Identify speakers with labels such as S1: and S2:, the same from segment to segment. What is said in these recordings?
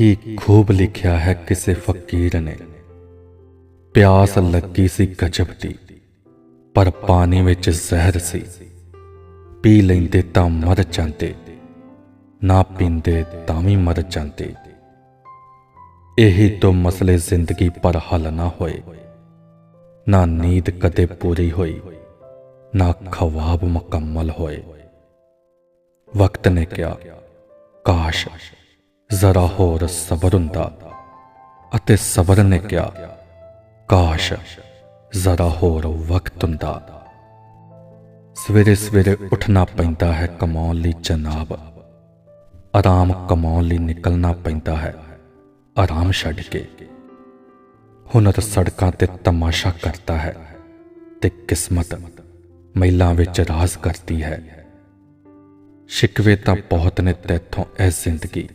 S1: ਕੀ ਖੂਬ ਲਿਖਿਆ ਹੈ ਕਿਸੇ ਫਕੀਰ ਨੇ। ਪਿਆਸ ਲੱਗੀ ਸੀ ਗਜਬ ਦੀ, ਪਰ ਪਾਣੀ ਵਿੱਚ ਜ਼ਹਿਰ ਸੀ। ਪੀ ਲੈਂਦੇ ਤਾਂ ਮਰ ਜਾਂਦੇ, ਨਾ ਪੀਂਦੇ ਤਾਂ ਵੀ ਮਰ ਜਾਂਦੇ। ਇਹੀ ਤੋਂ ਮਸਲੇ ਜ਼ਿੰਦਗੀ ਪਰ ਹੱਲ ਨਾ ਹੋਏ। ਨਾ ਨੀਂਦ ਕਦੇ ਪੂਰੀ ਹੋਈ, ਨਾ ਖਵਾਬ ਮੁਕੰਮਲ ਹੋਏ। ਵਕਤ ਨੇ ਕਿਹਾ, ਕਾਸ਼ ਜ਼ਰਾ ਹੋਰ ਸਬਰ ਹੁੰਦਾ ਅਤੇ ਸਬਰ ਨੇ ਕਿਹਾ, ਕਾਸ਼ ਜ਼ਰਾ ਹੋਰ ਵਕਤ ਹੁੰਦਾ। ਸਵੇਰੇ ਸਵੇਰੇ ਉੱਠਣਾ ਪੈਂਦਾ ਹੈ ਕਮਾਉਣ ਲਈ ਜਨਾਬ। ਆਰਾਮ ਕਮਾਉਣ ਲਈ ਨਿਕਲਣਾ ਪੈਂਦਾ ਹੈ, ਆਰਾਮ ਛੱਡ ਕੇ। ਹੁਨਰ ਸੜਕਾਂ ਤੇ ਤਮਾਸ਼ਾ ਕਰਦਾ ਹੈ ਤੇ ਕਿਸਮਤ ਮਹਿਲਾਂ ਵਿੱਚ ਰਾਜ਼ ਕਰਦੀ ਹੈ। ਸ਼ਿਕਵੇ ਤਾਂ ਬਹੁਤ ਨੇ ਤੇਥੋਂ ਇਹ ਜ਼ਿੰਦਗੀ।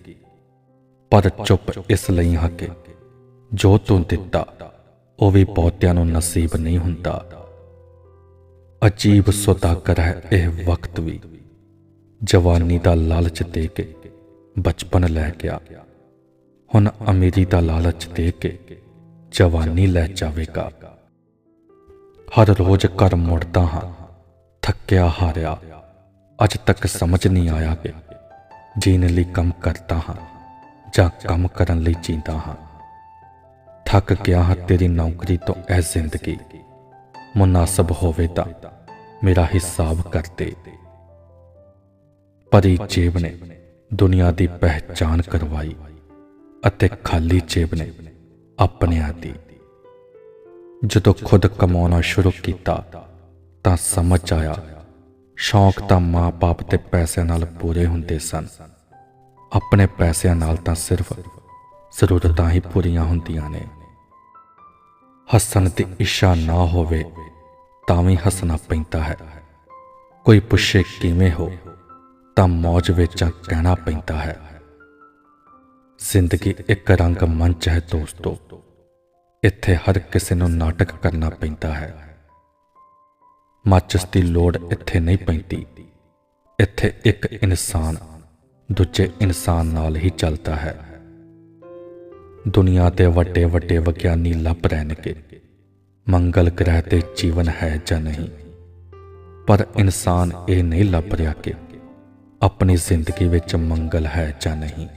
S1: ਪਰ ਚੁੱਪ ਇਸ ਲਈ ਹਾਂ ਕਿ ਜੋ ਤੂੰ ਦਿੱਤਾ, ਉਹ ਵੀ ਬਹੁਤਿਆਂ ਨੂੰ ਨਸੀਬ ਨਹੀਂ ਹੁੰਦਾ। ਅਜੀਬ ਸੌਦਾਗਰ ਹੈ ਇਹ ਵਕਤ ਵੀ। ਜਵਾਨੀ ਦਾ ਲਾਲਚ ਦੇ ਕੇ ਬਚਪਨ ਲੈ ਗਿਆ। ਹੁਣ ਅਮੀਰੀ ਦਾ ਲਾਲਚ ਦੇ ਕੇ ਜਵਾਨੀ ਲੈ ਜਾਵੇਗਾ। ਹਰ ਰੋਜ਼ ਘਰ ਮੁੜਦਾ ਹਾਂ, ਥੱਕਿਆ ਹਾਰਿਆ। ਅੱਜ ਤੱਕ ਸਮਝ ਨਹੀਂ ਆਇਆ ਕਿ ਜੀਣ ਲਈ ਕੰਮ ਕਰਦਾ ਹਾਂ। ਜਾਂ ਕੰਮ ਕਰਨ ਲਈ ਜੀਂਦਾ ਹਾਂ। ਥੱਕ ਗਿਆ ਹਾਂ ਤੇਰੀ ਨੌਕਰੀ ਤੋਂ ਇਹ ਜ਼ਿੰਦਗੀ। ਮੁਨਾਸਬ ਹੋਵੇ ਤਾਂ ਮੇਰਾ ਹਿਸਾਬ ਕਰ ਦੇ। ਪਰੀ ਜੇਬ ਨੇ ਦੁਨੀਆ ਦੀ ਪਹਿਚਾਨ ਕਰਵਾਈ ਅਤੇ ਖਾਲੀ ਜੇਬ ਨੇ ਆਪਣਿਆਂ ਦੀ। ਜਦੋਂ ਖੁਦ ਕਮਾਉਣਾ ਸ਼ੁਰੂ ਕੀਤਾ ਤਾਂ ਸਮਝ ਆਇਆ, ਸ਼ੌਕ ਤਾਂ ਮਾਂ-ਬਾਪ ਤੇ ਪੈਸਿਆਂ ਨਾਲ ਪੂਰੇ ਹੁੰਦੇ ਸਨ। ਆਪਣੇ ਪੈਸਿਆਂ ਨਾਲ ਤਾਂ ਸਿਰਫ ਜ਼ਰੂਰਤਾਂ ਹੀ ਪੂਰੀਆਂ ਹੁੰਦੀਆਂ ਨੇ। ਹੱਸਣ ਦੀ ਇੱਛਾ ਨਾ ਹੋਵੇ ਤਾਂ ਵੀ ਹੱਸਣਾ ਪੈਂਦਾ ਹੈ। ਕੋਈ ਪੁੱਛੇ ਕਿਵੇਂ ਹੋ ਤਾਂ ਮੌਜ ਵਿੱਚ ਕਹਿਣਾ ਪੈਂਦਾ ਹੈ। ਜ਼ਿੰਦਗੀ ਇੱਕ ਰੰਗ ਮੰਚ ਹੈ ਦੋਸਤੋ। ਇੱਥੇ ਹਰ ਕਿਸੇ ਨੂੰ ਨਾਟਕ ਕਰਨਾ ਪੈਂਦਾ ਹੈ। ਮਾਚਸ ਦੀ ਲੋੜ ਇੱਥੇ ਨਹੀਂ ਪੈਂਦੀ। ਇੱਥੇ ਇੱਕ ਇਨਸਾਨ ਦੂਜੇ ਇਨਸਾਨ ਨਾਲ ਹੀ ਚੱਲਦਾ ਹੈ। ਦੁਨੀਆ ਤੇ ਵੱਡੇ ਵੱਡੇ ਵਿਗਿਆਨੀ ਲੱਭ ਰਹੇ ਨੇ ਕਿ ਮੰਗਲ ਗ੍ਰਹਿ ਤੇ ਜੀਵਨ ਹੈ ਜਾਂ ਨਹੀਂ। ਪਰ ਇਨਸਾਨ ਇਹ ਨਹੀਂ ਲੱਭ ਰਿਹਾ ਕਿ ਆਪਣੀ ਜ਼ਿੰਦਗੀ ਵਿੱਚ ਮੰਗਲ ਹੈ ਜਾਂ ਨਹੀਂ।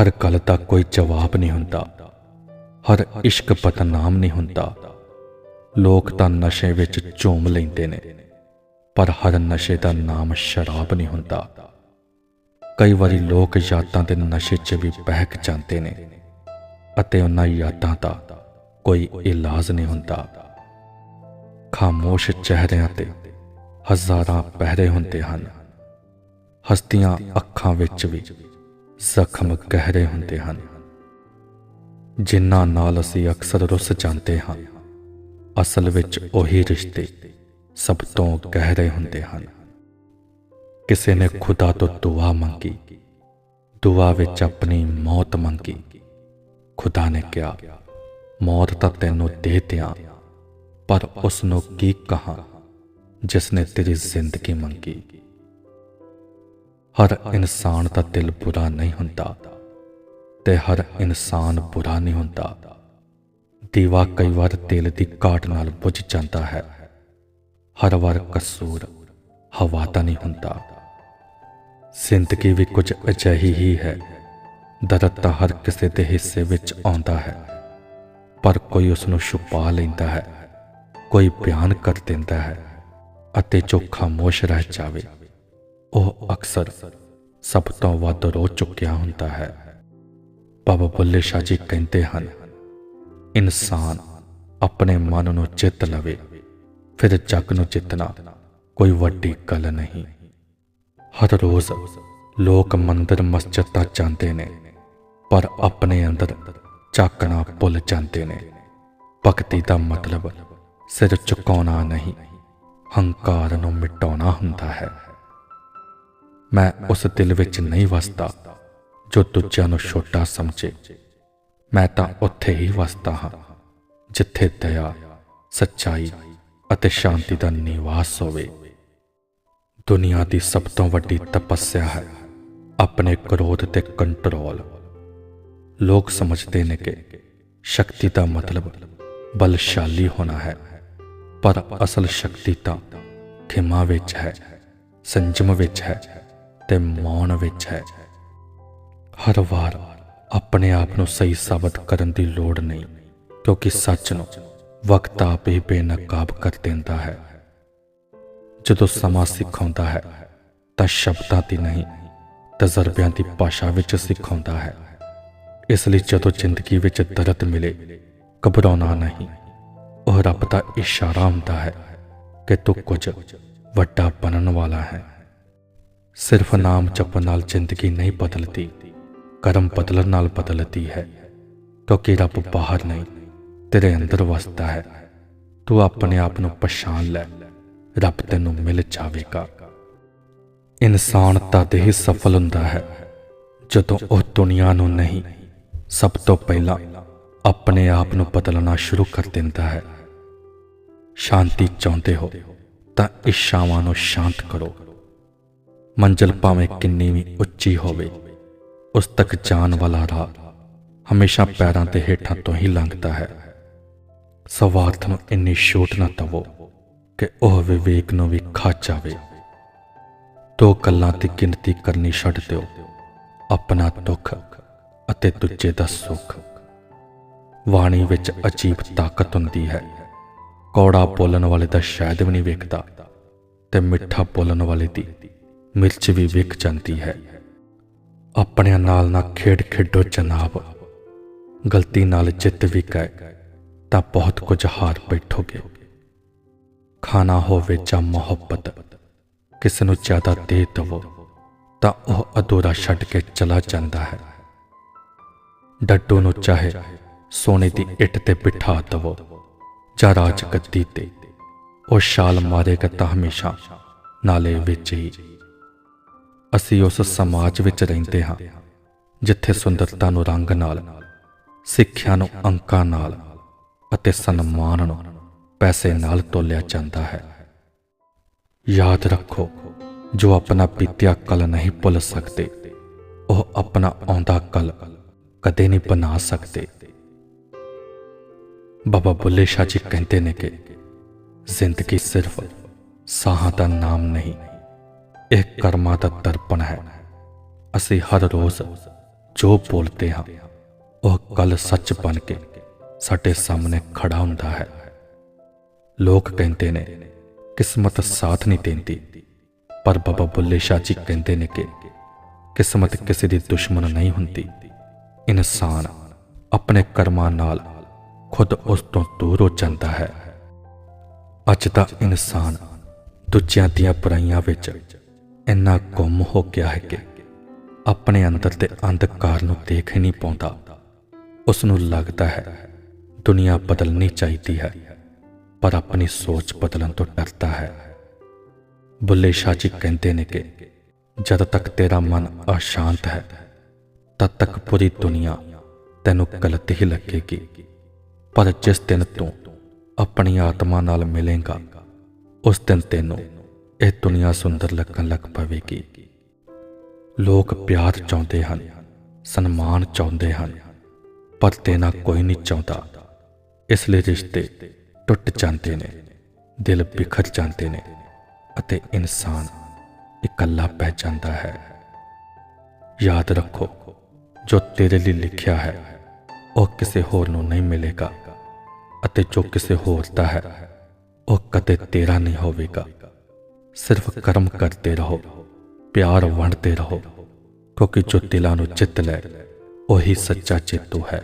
S1: ਹਰ ਗੱਲ ਦਾ ਕੋਈ ਜਵਾਬ ਨਹੀਂ ਹੁੰਦਾ। ਹਰ ਇਸ਼ਕ ਬਦਨਾਮ ਨਹੀਂ ਹੁੰਦਾ। ਲੋਕ ਤਾਂ ਨਸ਼ੇ ਵਿੱਚ ਝੂਮ ਲੈਂਦੇ ਨੇ। ਪਰ ਹਰ ਨਸ਼ੇ ਦਾ ਨਾਮ ਸ਼ਰਾਬ ਨਹੀਂ ਹੁੰਦਾ। ਕਈ ਵਾਰੀ ਲੋਕ ਯਾਦਾਂ ਦੇ ਨਸ਼ੇ 'ਚ ਵੀ ਬਹਿਕ ਜਾਂਦੇ ਨੇ ਅਤੇ ਉਹਨਾਂ ਯਾਦਾਂ ਦਾ ਕੋਈ ਇਲਾਜ ਨਹੀਂ ਹੁੰਦਾ। ਖਾਮੋਸ਼ ਚਿਹਰਿਆਂ ਤੇ ਹਜ਼ਾਰਾਂ ਪਹਿਰੇ ਹੁੰਦੇ ਹਨ। ਹਸਤੀਆਂ ਅੱਖਾਂ ਵਿੱਚ ਵੀ ਜ਼ਖਮ ਗਹਿਰੇ ਹੁੰਦੇ ਹਨ। ਜਿਨ੍ਹਾਂ ਨਾਲ ਅਸੀਂ ਅਕਸਰ ਰੁੱਸ ਜਾਂਦੇ ਹਾਂ, ਅਸਲ ਵਿੱਚ ਉਹੀ ਰਿਸ਼ਤੇ ਸਭ ਤੋਂ ਗਹਿਰੇ ਹੁੰਦੇ ਹਨ। ਕਿਸੇ ਨੇ ਖੁਦਾ ਤੋਂ ਦੁਆ ਮੰਗੀ। ਦੁਆ ਵਿੱਚ ਆਪਣੀ ਮੌਤ ਮੰਗੀ। ਖੁਦਾ ਨੇ ਕਿਹਾ, ਮੌਤ ਤਾਂ ਤੈਨੂੰ ਦੇ ਦਿਆਂ, ਪਰ ਉਸ ਨੂੰ ਕੀ ਕਹਾਂ ਜਿਸ ਨੇ ਤੇਰੀ ਜ਼ਿੰਦਗੀ ਮੰਗੀ। ਹਰ ਇਨਸਾਨ ਦਾ ਦਿਲ ਬੁਰਾ ਨਹੀਂ ਹੁੰਦਾ ਤੇ ਹਰ ਇਨਸਾਨ ਬੁਰਾ ਨਹੀਂ ਹੁੰਦਾ। ਦੀਵਾ ਕਈ ਵਾਰ ਤੇਲ ਦੀ ਘਾਟ ਨਾਲ ਬੁਝ ਜਾਂਦਾ ਹੈ। ਹਰ ਵਾਰ ਕਸੂਰ ਹਵਾ ਦਾ ਨਹੀਂ ਹੁੰਦਾ। ਜ਼ਿੰਦਗੀ ਵੀ ਕੁਝ ਅਜਿਹੀ ਹੀ ਹੈ ਦਰਦ ਤਾਂ ਹਰ ਕਿਸੇ ਦੇ ਹਿੱਸੇ ਵਿੱਚ ਆਉਂਦਾ ਹੈ, ਪਰ ਕੋਈ ਉਸ ਨੂੰ ਛੁਪਾ ਲੈਂਦਾ ਹੈ, ਕੋਈ ਬਿਆਨ ਕਰ ਦਿੰਦਾ ਹੈ ਅਤੇ ਜੋ ਖਾਮੋਸ਼ ਰਹਿ ਜਾਵੇ। ਉਹ ਅਕਸਰ ਸਭ ਤੋਂ ਵੱਧ ਰੋ ਚੁੱਕਿਆ ਹੁੰਦਾ ਹੈ। ਬਾਬਾ ਬੁੱਲੇ ਸ਼ਾਹ ਜੀ ਕਹਿੰਦੇ ਹਨ, ਇਨਸਾਨ ਆਪਣੇ ਮਨ ਨੂੰ ਜਿੱਤ ਲਵੇ, ਫਿਰ ਜੱਗ ਨੂੰ ਜਿੱਤਣਾ ਕੋਈ ਵੱਡੀ ਗੱਲ ਨਹੀਂ। ਹਰ ਰੋਜ਼ ਲੋਕ ਮੰਦਰ ਮਸਜਿਦ ਤਾਂ ਜਾਂਦੇ ਨੇ, ਪਰ ਆਪਣੇ ਅੰਦਰ ਝਾਕਣਾ ਭੁੱਲ ਜਾਂਦੇ ਨੇ। ਭਗਤੀ ਦਾ ਮਤਲਬ ਸਿਰ ਝੁਕਾਉਣਾ ਨਹੀਂ, ਹੰਕਾਰ ਨੂੰ ਮਿਟਾਉਣਾ ਹੁੰਦਾ ਹੈ। ਮੈਂ ਉਸ ਦਿਲ ਵਿੱਚ ਨਹੀਂ ਵਸਦਾ ਜੋ ਦੂਜਿਆਂ ਨੂੰ ਛੋਟਾ ਸਮਝੇ। ਮੈਂ ਤਾਂ ਉੱਥੇ ਹੀ ਵਸਦਾ ਹਾਂ, ਜਿੱਥੇ ਦਇਆ, ਸੱਚਾਈ ਅਤੇ ਸ਼ਾਂਤੀ ਦਾ ਨਿਵਾਸ ਹੋਵੇ। ਦੁਨੀਆ ਦੀ ਸਭ ਤੋਂ ਵੱਡੀ ਤਪੱਸਿਆ ਹੈ ਆਪਣੇ ਕ੍ਰੋਧ ਤੇ ਕੰਟਰੋਲ। ਲੋਕ ਸਮਝਦੇ ਨੇ ਕਿ ਸ਼ਕਤੀ ਦਾ ਮਤਲਬ ਬਲਸ਼ਾਲੀ ਹੋਣਾ ਹੈ, ਪਰ ਅਸਲ ਸ਼ਕਤੀ ਤਾਂ ਖਿਮਾ ਵਿੱਚ ਹੈ, ਸੰਜਮ ਵਿੱਚ ਹੈ ਤੇ ਮੌਨ ਵਿੱਚ ਹੈ। ਹਰ ਵਾਰ ਆਪਣੇ ਆਪ ਨੂੰ ਸਹੀ ਸਾਬਤ ਕਰਨ ਦੀ ਲੋੜ ਨਹੀਂ, ਕਿਉਂਕਿ ਸੱਚ ਨੂੰ ਵਕਤ ਆਪ ਹੀ ਬੇਨਕਾਬ ਕਰ ਦਿੰਦਾ ਹੈ। ਜਦੋਂ ਸਮਾਂ ਸਿਖਾਉਂਦਾ ਹੈ, ਤਾਂ ਸ਼ਬਦਾਂ ਦੀ ਨਹੀਂ, ਤਜਰਬਿਆਂ ਦੀ ਭਾਸ਼ਾ ਵਿੱਚ ਸਿਖਾਉਂਦਾ ਹੈ। ਇਸ ਲਈ ਜਦੋਂ ਜ਼ਿੰਦਗੀ ਵਿੱਚ ਦਰਦ ਮਿਲੇ, ਘਬਰਾਉਣਾ ਨਹੀਂ। ਉਹ ਰੱਬ ਦਾ ਇਸ਼ਾਰਾ ਹੁੰਦਾ ਹੈ ਕਿ ਤੂੰ ਕੁਝ ਵੱਡਾ ਬਣਨ ਵਾਲਾ ਹੈ। ਸਿਰਫ ਨਾਮ ਜਪਣ ਨਾਲ ਜ਼ਿੰਦਗੀ ਨਹੀਂ ਬਦਲਦੀ, ਕਰਮ ਬਦਲਣ ਨਾਲ ਬਦਲਦੀ ਹੈ। ਕਿਉਂਕਿ ਰੱਬ ਬਾਹਰ ਨਹੀਂ, ਤੇਰੇ ਅੰਦਰ ਵਸਦਾ ਹੈ। ਤੂੰ ਆਪਣੇ ਆਪ ਨੂੰ ਪਛਾਣ ਲੈ। ਰੱਬ ਤੈਨੂੰ ਮਿਲ ਜਾਵੇਗਾ। ਇਨਸਾਨ ਤਦ ਹੀ ਸਫਲ ਹੁੰਦਾ ਹੈ, ਜਦੋਂ ਉਹ ਦੁਨੀਆ ਨੂੰ ਨਹੀਂ, ਸਭ ਤੋਂ ਪਹਿਲਾਂ ਆਪਣੇ ਆਪ ਨੂੰ ਬਦਲਣਾ ਸ਼ੁਰੂ ਕਰ ਦਿੰਦਾ ਹੈ। ਸ਼ਾਂਤੀ ਚਾਹੁੰਦੇ ਹੋ, ਤਾਂ ਇੱਛਾਵਾਂ ਨੂੰ ਸ਼ਾਂਤ ਕਰੋ। ਮੰਜ਼ਲ ਭਾਵੇਂ ਕਿੰਨੀ ਵੀ ਉੱਚੀ ਹੋਵੇ, ਉਸ ਤੱਕ ਜਾਣ ਵਾਲਾ ਰਾਹ ਹਮੇਸ਼ਾ ਪੈਰਾਂ ਦੇ ਹੇਠਾਂ ਤੋਂ ਹੀ ਲੰਘਦਾ ਹੈ। ਸਵਾਰਥ ਨੂੰ ਇੰਨੀ ਛੋਟ ਨਾ ਦਵੋ। ਕਿ ਉਹ ਵਿਵੇਕ ਨੂੰ ਵੀ ਖਾ ਜਾਵੇ। ਦੋ ਗੱਲਾਂ ਦੀ ਗਿਣਤੀ ਕਰਨੀ ਛੱਡ ਦਿਓ। ਆਪਣਾ ਦੁੱਖ ਅਤੇ ਦੂਜੇ ਦਾ ਸੁੱਖ। ਵਾਣੀ ਵਿੱਚ ਅਜੀਬ ਤਾਕਤ ਹੁੰਦੀ ਹੈ। ਕੌੜਾ ਬੋਲਣ ਵਾਲੇ ਦਾ ਸ਼ਾਇਦ ਵੀ ਨਹੀਂ ਵੇਖਦਾ ਤੇ ਮਿੱਠਾ ਬੋਲਣ ਵਾਲੇ ਦੀ ਮਿਰਚ ਵੀ ਵਿਕ ਜਾਂਦੀ ਹੈ। ਆਪਣਿਆਂ ਨਾਲ ਨਾ ਖੇਡ ਖੇਡੋ ਜਨਾਬ। ਗਲਤੀ ਨਾਲ ਜਿੱਤ ਵੀ ਗਏ ਤਾਂ ਬਹੁਤ ਕੁਝ ਹਾਰ ਬੈਠੋਗੇ। ਖਾਣਾ ਹੋਵੇ ਜਾਂ ਮੁਹੱਬਤ, ਕਿਸ ਨੂੰ ਜ਼ਿਆਦਾ ਦੇ ਦਵੋ, ਤਾਂ ਉਹ ਅਧੂਰਾ ਛੱਡ ਕੇ ਚਲਾ ਜਾਂਦਾ ਹੈ। ਡੱਡੂ ਨੂੰ ਚਾਹੇ ਸੋਨੇ ਦੀ ਇੱਟ ਤੇ ਬਿਠਾ ਦਵੋ ਜਾਂ ਰਾਜ ਗੱਦੀ ਤੇ, ਉਹ ਛਾਲ ਮਾਰੇਗਾ ਤਾਂ ਹਮੇਸ਼ਾ ਨਾਲੇ ਵਿੱਚ ਹੀ। ਅਸੀਂ ਉਸ ਸਮਾਜ ਵਿੱਚ ਰਹਿੰਦੇ ਹਾਂ, ਜਿੱਥੇ ਸੁੰਦਰਤਾ ਨੂੰ ਰੰਗ ਨਾਲ, ਸਿੱਖਿਆ ਨੂੰ ਅੰਕਾਂ ਨਾਲ ਅਤੇ ਸਨਮਾਨ ਨੂੰ ਪੈਸੇ ਨਾਲ ਤੋਲਿਆ ਜਾਂਦਾ ਹੈ ਯਾਦ ਰੱਖੋ ਜੋ ਆਪਣਾ ਬੀਤਿਆ ਕੱਲ ਨਹੀਂ ਭੁੱਲ ਸਕਦੇ ਉਹ ਆਪਣਾ ਆਉਂਦਾ ਕੱਲ ਕਦੇ ਨਹੀਂ ਬਣਾ ਸਕਦੇ ਬਾਬਾ ਬੁੱਲੇ ਸ਼ਾਹ ਜੀ ਕਹਿੰਦੇ ਨੇ ਕਿ ਜ਼ਿੰਦਗੀ ਸਿਰਫ ਸਾਹਾਂ ਦਾ ਨਾਮ ਨਹੀਂ ਇਹ ਕਰਮਾਂ ਦਾ ਦਰਪਣ ਹੈ ਅਸੀਂ ਹਰ ਰੋਜ਼ ਜੋ ਬੋਲਦੇ ਹਾਂ ਉਹ ਕੱਲ ਸੱਚ ਬਣ ਕੇ ਸਾਡੇ ਸਾਹਮਣੇ ਖੜਾ ਹੁੰਦਾ ਹੈ ਲੋਕ ਕਹਿੰਦੇ ਨੇ, ਕਿਸਮਤ ਸਾਥ ਨਹੀਂ ਦਿੰਦੀ। ਪਰ ਬਾਬਾ ਬੁੱਲੇ ਸ਼ਾਹ ਜੀ ਕਹਿੰਦੇ ਨੇ ਕਿ ਕਿਸਮਤ ਕਿਸੇ ਦੀ ਦੁਸ਼ਮਣ ਨਹੀਂ ਹੁੰਦੀ। ਇਨਸਾਨ ਆਪਣੇ ਕਰਮਾਂ ਨਾਲ ਖੁਦ ਉਸ ਤੋਂ ਦੂਰ ਹੋ ਜਾਂਦਾ ਹੈ। ਅੱਜ ਦਾ ਇਨਸਾਨ ਦੂਜਿਆਂ ਦੀਆਂ ਬੁਰਾਈਆਂ ਵਿੱਚ ਇੰਨਾ ਗੁੰਮ ਹੋ ਗਿਆ ਹੈ ਕਿ ਆਪਣੇ ਅੰਦਰ ਦੇ ਅੰਧਕਾਰ ਨੂੰ ਦੇਖ ਹੀ ਨਹੀਂ ਪਾਉਂਦਾ। ਉਸ ਨੂੰ ਲੱਗਦਾ ਹੈ ਦੁਨੀਆ ਬਦਲਣੀ ਚਾਹੀਦੀ ਹੈ। ਪਰ ਆਪਣੀ ਸੋਚ ਬਦਲਣ ਤੋਂ ਡਰਦਾ ਹੈ। ਬੁੱਲੇ ਸ਼ਾਹ ਜੀ ਕਹਿੰਦੇ ਨੇ ਕਿ ਜਦ ਤੱਕ ਤੇਰਾ ਮਨ ਅਸ਼ਾਂਤ ਹੈ, ਤਦ ਤੱਕ ਪੂਰੀ ਦੁਨੀਆ ਤੈਨੂੰ ਗਲਤ ਹੀ ਲੱਗੇਗੀ। ਪਰ ਜਿਸ ਦਿਨ ਤੂੰ ਆਪਣੀ ਆਤਮਾ ਨਾਲ ਮਿਲੇਗਾ, ਉਸ ਦਿਨ ਤੈਨੂੰ ਇਹ ਦੁਨੀਆ ਸੁੰਦਰ ਲੱਗਣ ਲੱਗ ਪਵੇਗੀ। ਲੋਕ ਪਿਆਰ ਚਾਹੁੰਦੇ ਹਨ, ਸਨਮਾਨ ਚਾਹੁੰਦੇ ਹਨ, ਪਰ ਦੇਣਾ ਕੋਈ ਨਹੀਂ ਚਾਹੁੰਦਾ। ਇਸ ਲਈ ਰਿਸ਼ਤੇ ਟੁੱਟ ਜਾਂਦੇ ਨੇ, ਦਿਲ ਬਿਖਰ ਜਾਂਦੇ ਨੇ ਅਤੇ ਇਨਸਾਨ ਇਕੱਲਾ ਪੈ ਜਾਂਦਾ ਹੈ। ਯਾਦ ਰੱਖੋ, ਜੋ ਤੇਰੇ ਲਈ ਲਿਖਿਆ ਹੈ, ਉਹ ਕਿਸੇ ਹੋਰ ਨੂੰ ਨਹੀਂ ਮਿਲੇਗਾ ਅਤੇ ਜੋ ਕਿਸੇ ਹੋਰ ਦਾ ਹੈ, ਉਹ ਕਦੇ ਤੇਰਾ ਨਹੀਂ ਹੋਵੇਗਾ। ਸਿਰਫ ਕਰਮ ਕਰਦੇ ਰਹੋ, ਪਿਆਰ ਵੰਡਦੇ ਰਹੋ, ਕਿਉਂਕਿ ਜੋ ਦਿਲਾਂ ਨੂੰ ਜਿੱਤ ਲੈ, ਉਹੀ ਸੱਚਾ ਚੇਤੂ ਹੈ।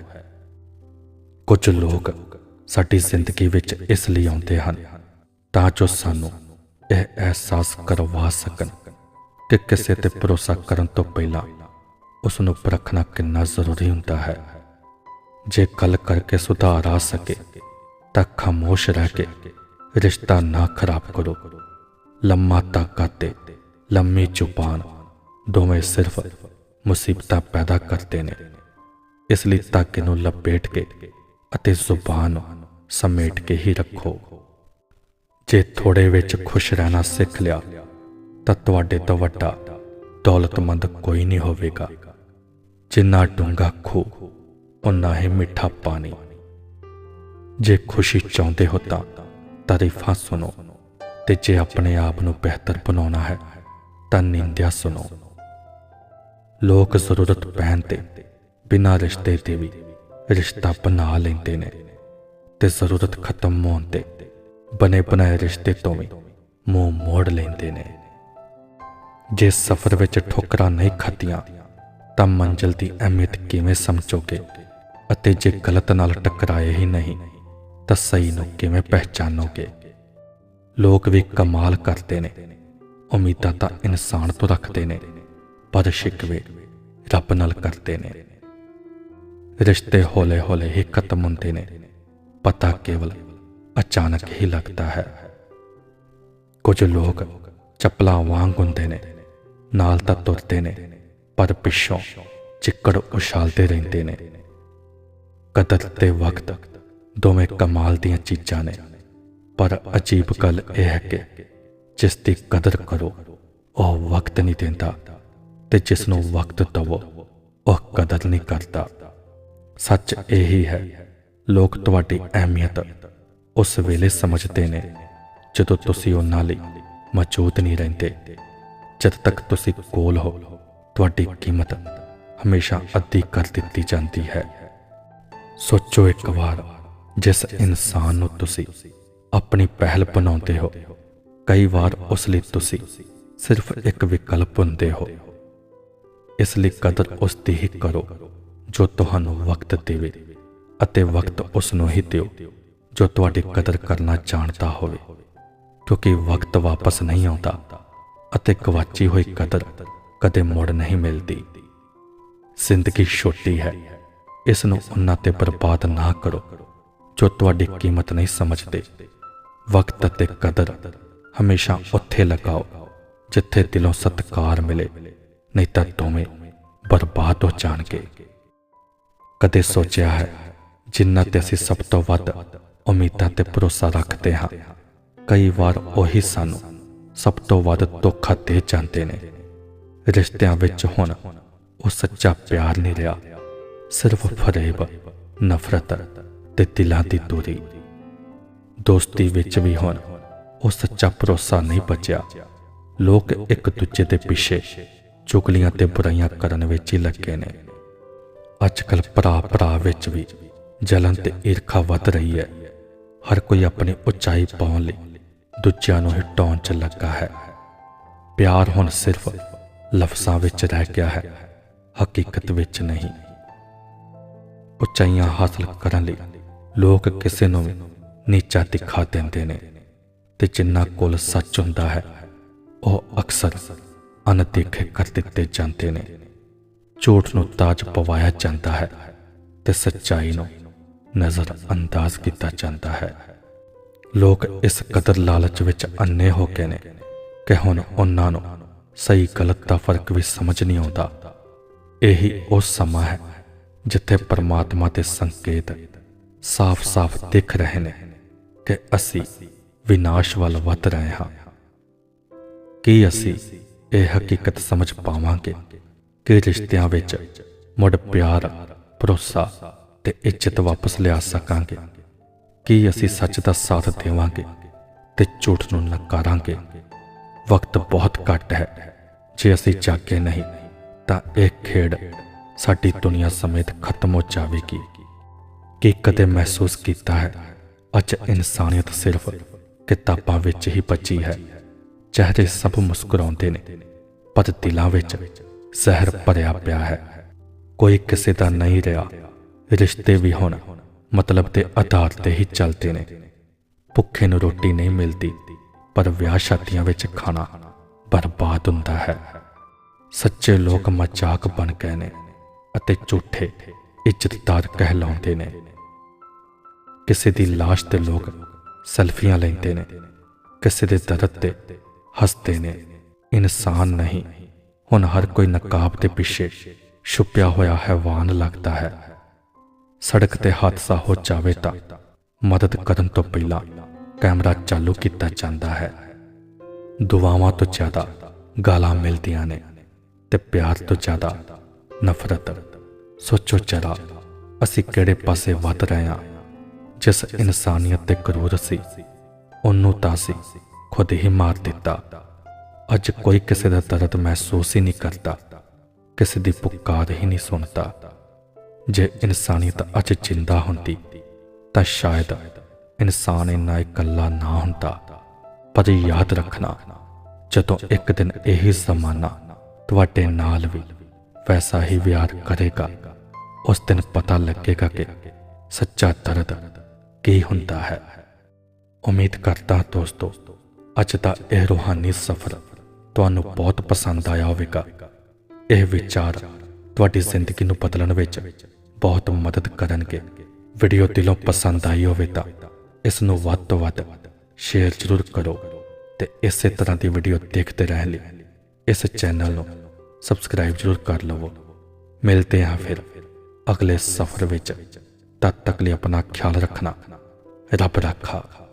S1: ਕੁਝ ਲੋਕ ਸਾਡੀ ਜ਼ਿੰਦਗੀ ਵਿੱਚ ਇਸ ਲਈ ਆਉਂਦੇ ਹਨ, ਤਾਂ ਜੋ ਸਾਨੂੰ ਇਹ ਅਹਿਸਾਸ ਕਰਵਾ ਸਕਣ ਕਿ ਕਿਸੇ ਤੇ ਭਰੋਸਾ ਕਰਨ ਤੋਂ ਪਹਿਲਾਂ ਉਸ ਨੂੰ ਪਰਖਣਾ ਕਿੰਨਾ ਜ਼ਰੂਰੀ ਹੁੰਦਾ ਹੈ। ਜੇ ਗੱਲ ਕਰਕੇ ਸੁਧਾਰ ਆ ਸਕੇ, ਤਾਂ ਖਾਮੋਸ਼ ਰਹਿ ਕੇ ਰਿਸ਼ਤਾ ਨਾ ਖਰਾਬ ਕਰੋ। ਲੰਮਾ ਤਾਕਤ ਤੇ ਲੰਮੀ ਜ਼ੁਬਾਨ ਦੋਵੇਂ ਸਿਰਫ ਮੁਸੀਬਤਾਂ ਪੈਦਾ ਕਰਦੇ ਨੇ। ਇਸ ਲਈ ਤਾਕੇ ਨੂੰ ਲਪੇਟ ਕੇ ਅਤੇ ਜ਼ੁਬਾਨ ਸਮੇਟ ਕੇ ਹੀ ਰੱਖੋ। ਜੇ ਥੋੜੇ ਵਿੱਚ ਖੁਸ਼ ਰਹਿਣਾ ਸਿੱਖ ਲਿਆ, ਤਾਂ ਤੁਹਾਡੇ ਤੋਂ ਵੱਡਾ ਦੌਲਤਮੰਦ ਕੋਈ ਨਹੀਂ ਹੋਵੇਗਾ। ਜਿੰਨਾ ਡੂੰਘਾ ਖੂਹ ਉਨਾ ਹੀ ਮਿੱਠਾ ਪਾਣੀ। ਜੇ ਖੁਸ਼ੀ ਚਾਹੁੰਦੇ ਹੋ ਤਾਂ ਤਾਰੀਫਾਂ ਸੁਣੋ ਤੇ ਜੇ ਆਪਣੇ ਆਪ ਨੂੰ ਬਿਹਤਰ ਬਣਾਉਣਾ ਹੈ, ਤਾਂ ਨਿੰਦਿਆ ਸੁਣੋ। ਲੋਕ ਜ਼ਰੂਰਤ ਪੈਣ ਤੇ ਬਿਨਾਂ ਰਿਸ਼ਤੇ ਦੇ ਵੀ ਰਿਸ਼ਤਾ ਬਣਾ ਲੈਂਦੇ ਨੇ ਤੇ ਜ਼ਰੂਰਤ ਖਤਮ ਹੋਣ ਤੇ ਬਨੇ ਬਣਾਏ ਰਿਸ਼ਤੇ ਤੋਂ ਵੀ ਮੂੰਹ ਮੋੜ ਲੈਂਦੇ ਨੇ। ਜੇ ਸਫ਼ਰ ਵਿੱਚ ਠੋਕਰਾਂ ਨਹੀਂ ਖਾਧੀਆਂ, ਤਾਂ ਮੰਜ਼ਿਲ ਦੀ ਅਹਿਮੀਅਤ ਕਿਵੇਂ ਸਮਝੋਗੇ? ਅਤੇ ਜੇ ਗਲਤ ਨਾਲ ਟਕਰਾਏ ਹੀ ਨਹੀਂ, ਤਾਂ ਸਹੀ ਨੂੰ ਕਿਵੇਂ ਪਹਿਚਾਨੋਗੇ? ਲੋਕ ਵੀ ਕਮਾਲ ਕਰਦੇ ਨੇ, ਉਮੀਦਾਂ ਤਾਂ ਇਨਸਾਨ ਤੋਂ ਰੱਖਦੇ ਨੇ, ਪਰ ਸ਼ਿਕਵੇ ਰੱਬ ਨਾਲ ਕਰਦੇ ਨੇ। ਰਿਸ਼ਤੇ ਹੌਲੇ-ਹੌਲੇ ਹੀ ਖਤਮ ਹੁੰਦੇ ਨੇ। ਪਤਾ ਕੇਵਲ ਅਚਾਨਕ ਹੀ ਲੱਗਦਾ ਹੈ। ਕੁਝ ਲੋਕ ਚੱਪਲਾਂ ਵਾਂਗ ਹੁੰਦੇ ਨੇ, ਨਾਲ ਤਾਂ ਤੁਰਦੇ ਨੇ, ਪਰ ਪਿੱਛੋਂ ਚਿੱਕੜ ਉਛਾਲਦੇ ਰਹਿੰਦੇ ਨੇ। ਕਦਰ ਤੇ ਵਕਤ ਦੋਵੇਂ ਕਮਾਲ ਦੀਆਂ ਚੀਜ਼ਾਂ ਨੇ, ਪਰ ਅਜੀਬ ਗੱਲ ਇਹ ਹੈ ਕਿ ਜਿਸ ਦੀ ਕਦਰ ਕਰੋ, ਉਹ ਵਕਤ ਨਹੀਂ ਦਿੰਦਾ ਤੇ ਜਿਸ ਨੂੰ ਵਕਤ ਦਵੋ, ਉਹ ਕਦਰ ਨਹੀਂ ਕਰਦਾ। ਸੱਚ ਇਹੀ ਹੈ, ਲੋਕ ਤੁਹਾਡੀ ਅਹਿਮੀਅਤ ਉਸ ਵੇਲੇ ਸਮਝਦੇ ਨੇ, ਜਦੋਂ ਤੁਸੀਂ ਉਹਨਾਂ ਲਈ ਮੌਜੂਦ ਨਹੀਂ ਰਹਿੰਦੇ। ਜਦ ਤੱਕ ਤੁਸੀਂ ਕੋਲ ਹੋ, ਤੁਹਾਡੀ ਕੀਮਤ ਹਮੇਸ਼ਾ ਅੱਧੀ ਕਰ ਦਿੱਤੀ ਜਾਂਦੀ ਹੈ। ਸੋਚੋ ਇੱਕ ਵਾਰ, ਜਿਸ ਇਨਸਾਨ ਨੂੰ ਤੁਸੀਂ ਆਪਣੀ ਪਹਿਲ ਬਣਾਉਂਦੇ ਹੋ, ਕਈ ਵਾਰ ਉਸ ਲਈ ਤੁਸੀਂ ਸਿਰਫ ਇੱਕ ਵਿਕਲਪ ਹੁੰਦੇ ਹੋ। ਇਸ ਲਈ ਕਦਰ ਉਸ ਦੀ ਹੀ ਕਰੋ। ਜੋ ਤੁਹਾਨੂੰ ਵਕਤ ਦੇਵੇ ਅਤੇ ਵਕਤ ਉਸ ਨੂੰ ਹੀ ਦਿਓ, ਜੋ ਤੁਹਾਡੀ ਕਦਰ ਕਰਨਾ ਜਾਣਦਾ ਹੋਵੇ। ਕਿਉਂਕਿ ਵਕਤ ਵਾਪਸ ਨਹੀਂ ਆਉਂਦਾ ਅਤੇ ਗਵਾਚੀ ਹੋਈ ਕਦਰ ਕਦੇ ਮੁੜ ਨਹੀਂ ਮਿਲਦੀ। ਜ਼ਿੰਦਗੀ ਛੋਟੀ ਹੈ। ਇਸ ਨੂੰ ਉਹਨਾਂ ਤੇ ਬਰਬਾਦ ਨਾ ਕਰੋ, ਜੋ ਤੁਹਾਡੀ ਕੀਮਤ ਨਹੀਂ ਸਮਝਦੇ। ਵਕਤ ਅਤੇ ਕਦਰ ਹਮੇਸ਼ਾ ਉੱਥੇ ਲਗਾਓ, ਜਿੱਥੇ ਦਿਲੋਂ ਸਤਿਕਾਰ ਮਿਲੇ, ਨਹੀਂ ਤਾਂ ਦੋਵੇਂ ਬਰਬਾਦ ਹੋ ਜਾਣਗੇ। ਕਦੇ ਸੋਚਿਆ ਹੈ, ਜਿੰਨਾ ਤੇ ਅਸੀਂ ਸਭ ਤੋਂ ਵੱਧ ਉਮੀਦਾਂ ਤੇ ਭਰੋਸਾ ਰੱਖਦੇ ਹਾਂ। ਕਈ ਵਾਰ ਉਹੀ ਸਾਨੂੰ ਸਭ ਤੋਂ ਵੱਧ ਧੋਖਾ ਦੇ ਜਾਂਦੇ ਨੇ। ਰਿਸ਼ਤਿਆਂ ਵਿੱਚ ਹੁਣ ਉਹ ਸੱਚਾ ਪਿਆਰ ਨਹੀਂ ਰਿਹਾ। ਸਿਰਫ ਫਰੇਬ, ਨਫ਼ਰਤ ਤੇ ਦਿਲਾਂ ਦੀ ਦੂਰੀ। ਦੋਸਤੀ ਵਿੱਚ ਵੀ ਹੁਣ ਉਹ ਸੱਚਾ ਭਰੋਸਾ ਨਹੀਂ ਬਚਿਆ। ਲੋਕ ਇੱਕ ਦੂਜੇ ਦੇ ਪਿੱਛੇ ਚੁਗਲੀਆਂ ਤੇ ਬੁਰਾਈਆਂ ਕਰਨ ਵਿੱਚ ਹੀ ਲੱਗੇ ਨੇ। ਅੱਜਕੱਲ ਭਰਾ ਭਰਾ ਵਿੱਚ ਵੀ ਜਲਨ ਤੇ ਈਰਖਾ ਵੱਧ ਰਹੀ ਹੈ। ਹਰ ਕੋਈ ਆਪਣੀ ਉਚਾਈ ਪਾਉਣ ਲਈ ਦੂਜਿਆਂ ਨੂੰ ਹਟਾਉਣ 'ਚ ਲੱਗਾ ਹੈ। ਪਿਆਰ ਹੁਣ ਸਿਰਫ ਲਫ਼ਜ਼ਾਂ ਵਿੱਚ ਰਹਿ ਗਿਆ ਹੈ, ਹਕੀਕਤ ਵਿੱਚ ਨਹੀਂ। ਉਚਾਈਆਂ ਹਾਸਲ ਕਰਨ ਲਈ ਲੋਕ ਕਿਸੇ ਨੂੰ ਵੀ ਨੀਚਾ ਦਿਖਾ ਦਿੰਦੇ ਨੇ ਤੇ ਜਿੰਨਾ ਕੋਲ ਸੱਚ ਹੁੰਦਾ ਹੈ, ਉਹ ਅਕਸਰ ਅਣਦੇਖੇ ਕਰ ਦਿੱਤੇ ਜਾਂਦੇ ਨੇ। ਝੂਠ ਨੂੰ ਤਾਜ ਪਵਾਇਆ ਜਾਂਦਾ ਹੈ ਤੇ ਸੱਚਾਈ ਨੂੰ ਨਜ਼ਰ ਅੰਦਾਜ਼ ਕੀਤਾ ਜਾਂਦਾ ਹੈ। ਲੋਕ ਇਸ ਕਦਰ ਲਾਲਚ ਵਿੱਚ ਅੰਨੇ ਹੋ ਗਏ ਨੇ ਕਿ ਹੁਣ ਉਹਨਾਂ ਨੂੰ ਸਹੀ ਗਲਤ ਦਾ ਫ਼ਰਕ ਵੀ ਸਮਝ ਨਹੀਂ ਆਉਂਦਾ। ਇਹੀ ਉਹ ਸਮਾਂ ਹੈ ਜਿੱਥੇ ਪਰਮਾਤਮਾ ਦੇ ਸੰਕੇਤ ਸਾਫ਼-ਸਾਫ਼ ਦਿਖ ਰਹੇ ਨੇ ਕਿ ਅਸੀਂ ਵਿਨਾਸ਼ ਵੱਲ ਵੱਧ ਰਹੇ ਹਾਂ। ਕੀ ਅਸੀਂ ਇਹ ਹਕੀਕਤ ਸਮਝ ਪਾਵਾਂਗੇ? ਕਿ ਰਿਸ਼ਤਿਆਂ ਵਿੱਚ ਮੁੜ ਪਿਆਰ, ਭਰੋਸਾ ਤੇ ਇੱਜ਼ਤ ਵਾਪਸ ਲਿਆ ਸਕਾਂਗੇ। ਕੀ ਅਸੀਂ ਸੱਚ ਦਾ ਸਾਥ ਦੇਵਾਂਗੇ ਤੇ ਝੂਠ ਨੂੰ ਨਕਾਰਾਂਗੇ? ਵਕਤ ਬਹੁਤ ਘੱਟ ਹੈ। ਜੇ ਅਸੀਂ ਜਾਗੇ ਨਹੀਂ, ਤਾਂ ਇਹ ਖੇਡ ਸਾਡੀ ਦੁਨੀਆ ਸਮੇਤ ਖਤਮ ਹੋ ਜਾਵੇਗੀ। ਕੀ ਕਦੇ ਮਹਿਸੂਸ ਕੀਤਾ ਹੈ? ਅੱਜ ਇਨਸਾਨੀਅਤ ਸਿਰਫ ਕਿਤਾਬਾਂ ਵਿੱਚ ਹੀ ਬਚੀ ਹੈ। ਚਿਹਰੇ ਸਭ ਮੁਸਕਰਾਉਂਦੇ ਨੇ, ਪਰ ਦਿਲਾਂ ਵਿੱਚ ਜ਼ਹਿਰ ਭਰਿਆ ਪਿਆ ਹੈ। ਕੋਈ ਕਿਸੇ ਦਾ ਨਹੀਂ ਰਿਹਾ। ਰਿਸ਼ਤੇ ਵੀ ਹੁਣ ਮਤਲਬ ਦੇ ਆਧਾਰ ਤੇ ਹੀ ਚੱਲਦੇ ਨੇ। ਭੁੱਖੇ ਨੂੰ ਰੋਟੀ ਨਹੀਂ ਮਿਲਦੀ, ਪਰ ਵਿਆਹ ਸ਼ਾਦੀਆਂ ਵਿੱਚ ਖਾਣਾ ਬਰਬਾਦ ਹੁੰਦਾ ਹੈ। ਸੱਚੇ ਲੋਕ ਮਜ਼ਾਕ ਬਣ ਗਏ ਨੇ ਅਤੇ ਝੂਠੇ ਇੱਜ਼ਤਦਾਰ ਕਹਿਲਾਉਂਦੇ ਨੇ। ਕਿਸੇ ਦੀ লাশ ਤੇ ਲੋਕ ਸੈਲਫੀਆਂ ਲੈਂਦੇ ਨੇ। ਕਿਸੇ ਦੇ ਦਰਦ ਤੇ ਹੱਸਦੇ ਨੇ। ਇਨਸਾਨ ਨਹੀਂ। ਹੁਣ ਹਰ ਕੋਈ ਨਕਾਬ ਦੇ ਪਿੱਛੇ ਛੁਪਿਆ ਹੋਇਆ ਹੈਵਾਨ ਲੱਗਦਾ ਹੈ। ਸੜਕ ਤੇ ਹਾਦਸਾ ਹੋ ਜਾਵੇ ਤਾਂ ਮਦਦ ਕਰਨ ਤੋਂ ਪਹਿਲਾਂ ਕੈਮਰਾ ਚਾਲੂ ਕੀਤਾ ਜਾਂਦਾ ਹੈ। ਦੁਆਵਾਂ ਤੋਂ ਜ਼ਿਆਦਾ ਗਾਲਾਂ ਮਿਲਦੀਆਂ ਨੇ ਤੇ ਪਿਆਰ ਤੋਂ ਜ਼ਿਆਦਾ ਨਫ਼ਰਤ। ਸੋਚੋ ਜਰਾ, ਅਸੀਂ ਕਿਹੜੇ ਪਾਸੇ ਵੱਧ ਰਹੇ ਹਾਂ? ਜਿਸ ਇਨਸਾਨੀਅਤ ਤੇ ਕਰੂਰ ਸੀ, ਉਹਨੂੰ ਤਾਂ ਅਸੀਂ ਖੁਦ ਹੀ ਮਾਰ ਦਿੱਤਾ। ਅੱਜ ਕੋਈ ਕਿਸੇ ਦਾ ਦਰਦ ਮਹਿਸੂਸ ਹੀ ਨਹੀਂ ਕਰਦਾ। ਕਿਸੇ ਦੀ ਪੁਕਾਰ ਹੀ ਨਹੀਂ ਸੁਣਦਾ। ਜੇ ਇਨਸਾਨੀਅਤ ਅੱਜ ਜਿੰਦਾ ਹੁੰਦੀ, ਤਾਂ ਸ਼ਾਇਦ ਇਨਸਾਨ ਇੰਨਾ ਇਕੱਲਾ ਨਾ ਹੁੰਦਾ। ਪਰ ਯਾਦ ਰੱਖਣਾ, ਜਦੋਂ ਇੱਕ ਦਿਨ ਇਹੀ ਜ਼ਮਾਨਾ ਤੁਹਾਡੇ ਨਾਲ ਵੀ ਵੈਸਾ ਹੀ ਵਿਹਾਰ ਕਰੇਗਾ, ਉਸ ਦਿਨ ਪਤਾ ਲੱਗੇਗਾ ਕਿ ਸੱਚਾ ਦਰਦ ਕੀ ਹੁੰਦਾ ਹੈ। ਉਮੀਦ ਕਰਦਾ ਦੋਸਤੋ, ਅੱਜ ਦਾ ਇਹ ਰੂਹਾਨੀ ਸਫ਼ਰ ਤੁਹਾਨੂੰ ਬਹੁਤ ਪਸੰਦ ਆਇਆ ਹੋਵੇਗਾ। ਇਹ ਵਿਚਾਰ ਤੁਹਾਡੀ ਜ਼ਿੰਦਗੀ ਨੂੰ ਬਦਲਣ ਵਿੱਚ ਬਹੁਤ ਮਦਦ ਕਰਨਗੇ। ਵੀਡੀਓ ਦਿਲੋਂ ਪਸੰਦ ਆਈ ਹੋਵੇ ਤਾਂ ਇਸ ਨੂੰ ਵੱਧ ਤੋਂ ਵੱਧ ਸ਼ੇਅਰ ਜ਼ਰੂਰ ਕਰੋ ਤੇ ਇਸੇ ਤਰ੍ਹਾਂ ਦੀ ਵੀਡੀਓ ਦੇਖਦੇ ਰਹਿਣ ਲਈ ਇਸ ਚੈਨਲ ਨੂੰ ਸਬਸਕ੍ਰਾਈਬ ਜ਼ਰੂਰ ਕਰ ਲਵੋ। ਮਿਲਦੇ ਹਾਂ ਫਿਰ ਅਗਲੇ ਸਫ਼ਰ ਵਿੱਚ। ਤਦ ਤੱਕ ਲਈ ਆਪਣਾ ਖਿਆਲ ਰੱਖਣਾ, ਰੱਬ ਰੱਖਾ।